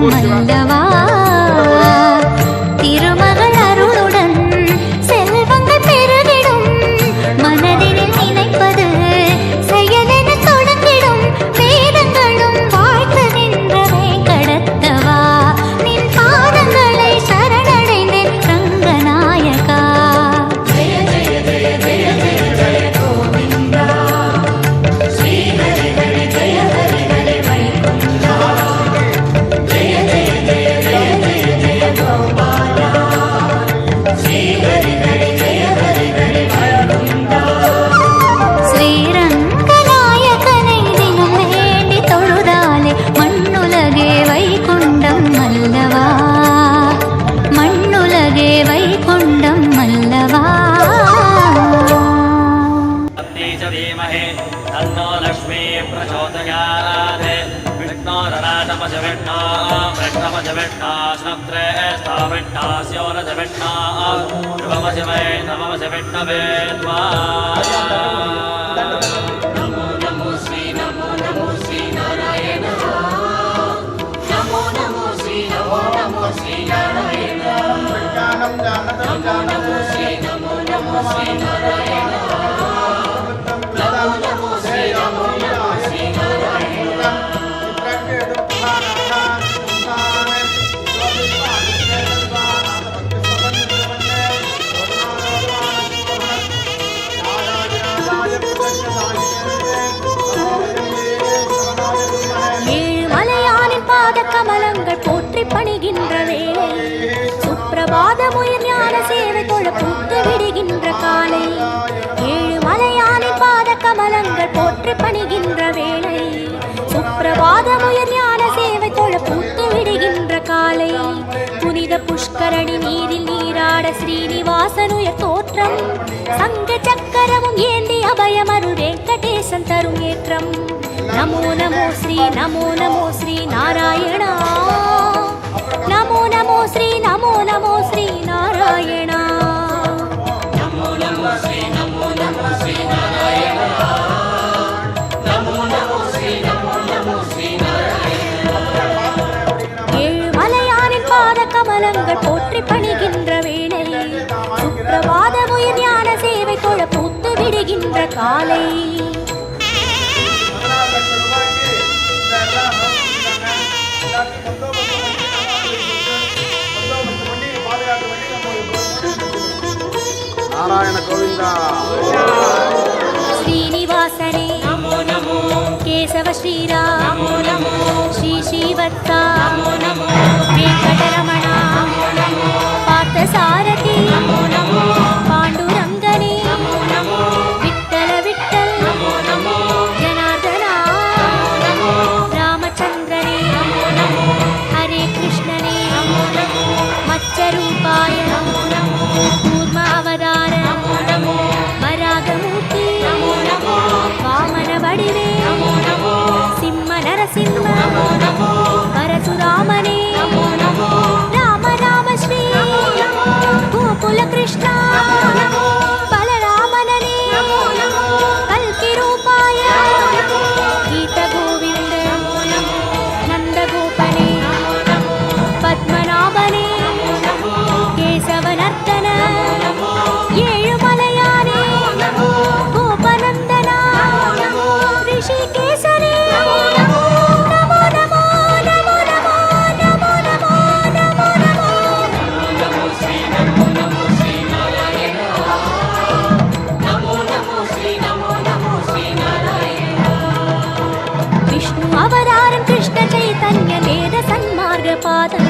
మల్లవా नममजवेट्टवे त्वा नमो नमो श्री नमो नमो श्री नारायण नमो नमो श्री नमो नमो श्री नारायण नमो नमो श्री नमो नमो श्री नारायण என்று பணிகின்ற வேளை. சுப்பிரபாத முயல் ஞான சேவை தொழ பூத்து விடுகின்ற காலை. புனித புஷ்கரணி நீரில் நீராட ஸ்ரீனிவாசனுயர் தோற்றம். சங்க சக்கரமும் ஏந்தி அபயமருள் வெங்கடேசன் தரும் ஏற்றம். நமோ நமோ ஸ்ரீ நமோ நமோ ஸ்ரீ நாராயணா. நமோ நமோ ஸ்ரீ நமோ நமோ ஸ்ரீ நாராயணா. நமோ நமோ ஸ்ரீ மாலை. நாராயண கோவிந்தா. ஸ்ரீனிவாசனே. நமோ நமோ. கேசவ ஸ்ரீரா. நமோ நமோ. ஸ்ரீ ஸ்ரீவத்தா நமோ நமோ. வெங்கடரமணா. நமோ நமோ. பார்த்தசார பாதம்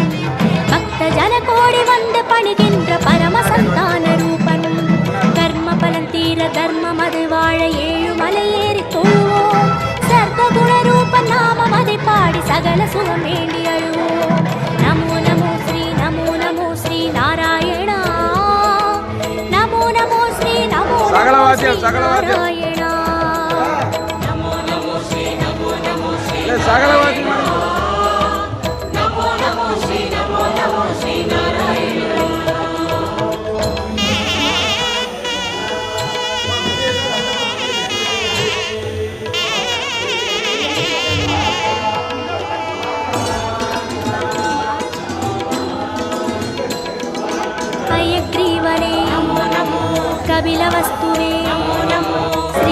பக்த ஜன கோடி வந்து பணிகின்ற பரம சந்தான ரூபன் கர்ம பலன் தீர தர்மம் அது வாழ ஏழு மலை ஏறி தொழுவோம் சர்வ குண ரூபன் நாமம் அதை பாடி சகல சுகம் வேண்டி அழுவோம். நமோ நமோ ஸ்ரீ நமோ நமோ ஸ்ரீ நாராயணா. நமோ நமோ ஸ்ரீ நமோ நமோ சகலவாத்தியம், ஸ்ரீ சகலவாத்தியம். நாராயணா. ஏ, சகலவாதி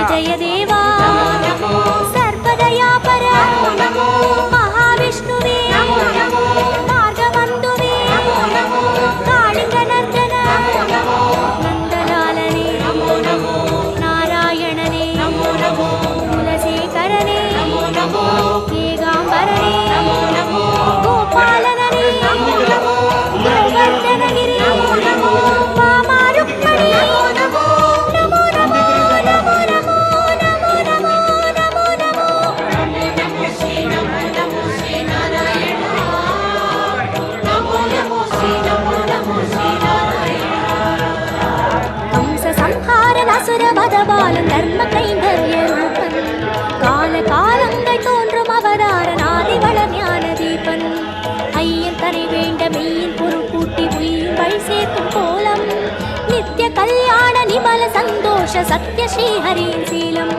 విజయదేవా సత్య శ్రీహరీశీలం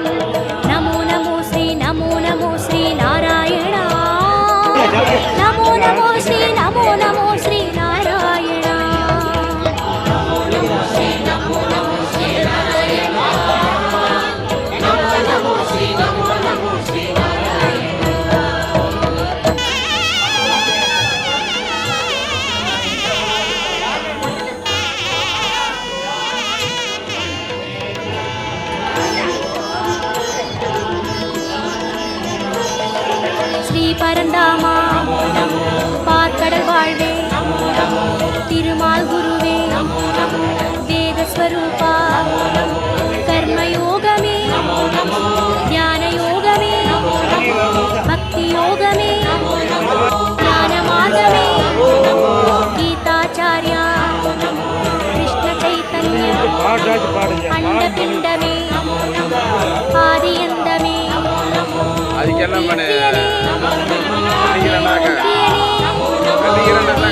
నమో నమో శ్రీ నమో నమో శ్రీ నారాయణ. ராமா. பார்க்கடல் வாழ்வே. திருமால் குருவே வேதஸ்வரூபா. கர்மயோகமே. ஞான யோகமே பக்தி யோகமே ஞான மார்கமே கீதாச்சாரியா. கிருஷ்ண சைத்தன்யா அண்ட பிண்டமே அதுக்கெல்லாம் பண்ணு. பண்ணிக்கிறேன்னாக்கா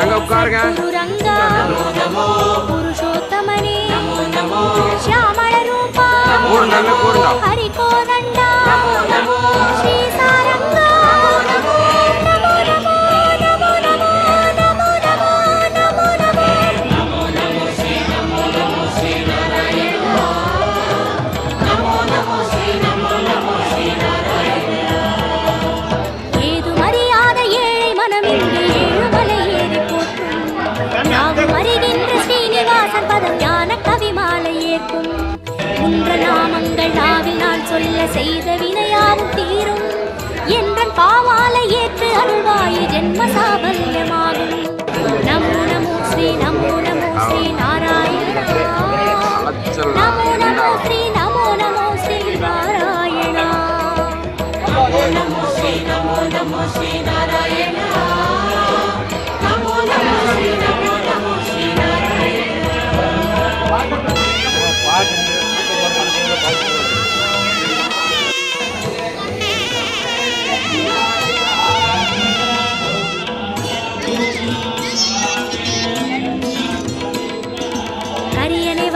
அங்க உட்காருங்க. கூடுங்க கூடுங்க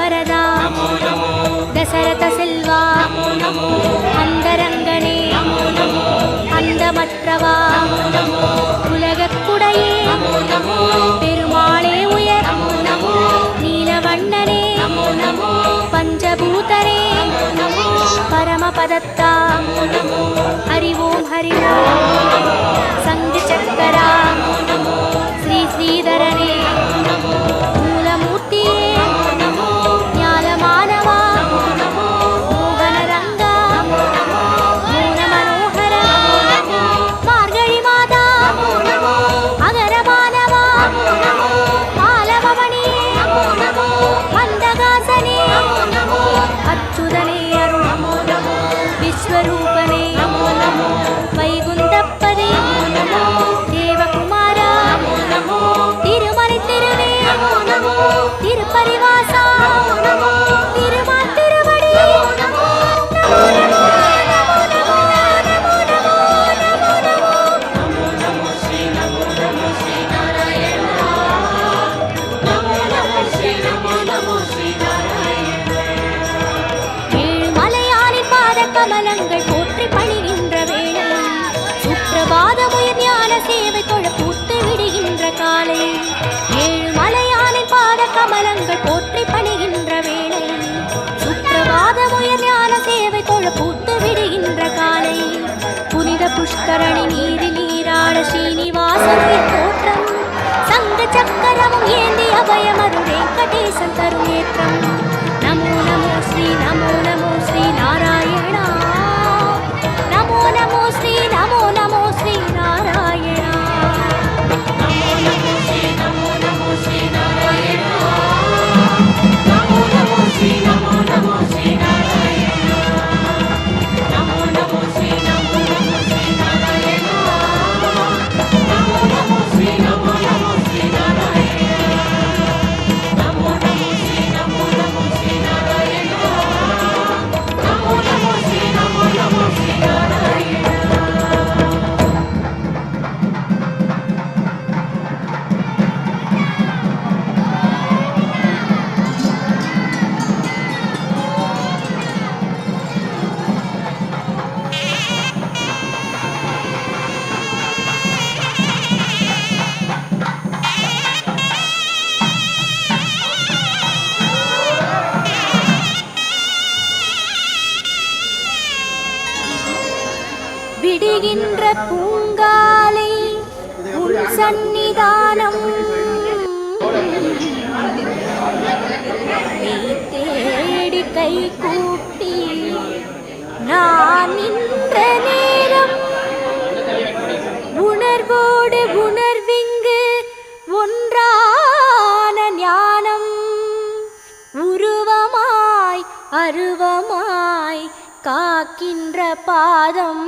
வரதா? தசரத செல்வா? அந்தரங்கனே அந்தமற்றவா? உலகக்குடையே பெருமாளே உயர் நீலவண்ணனே பஞ்சபூதரே பரமபதத்தா? அறிவோம் ஹரிரா சங்கு சக்கரா ஸ்ரீ ஸ்ரீதரனே போல பூத்து விடுகின்ற காலை. புனித புஷ்கரணி நீரில் நீராட ஸ்ரீனிவாசன் தோற்றம் சங்க சக்கரமும் ஏந்தி அபயமருள் வெங்கடேசன் தரும். சந்நிதானம். தேடி கை கூட்டி நான் நின்ற நேரம் உணர்வோடு உணர்விங்கு ஒன்றான ஞானம். உருவமாய் அருவமாய் காக்கின்ற பாதம்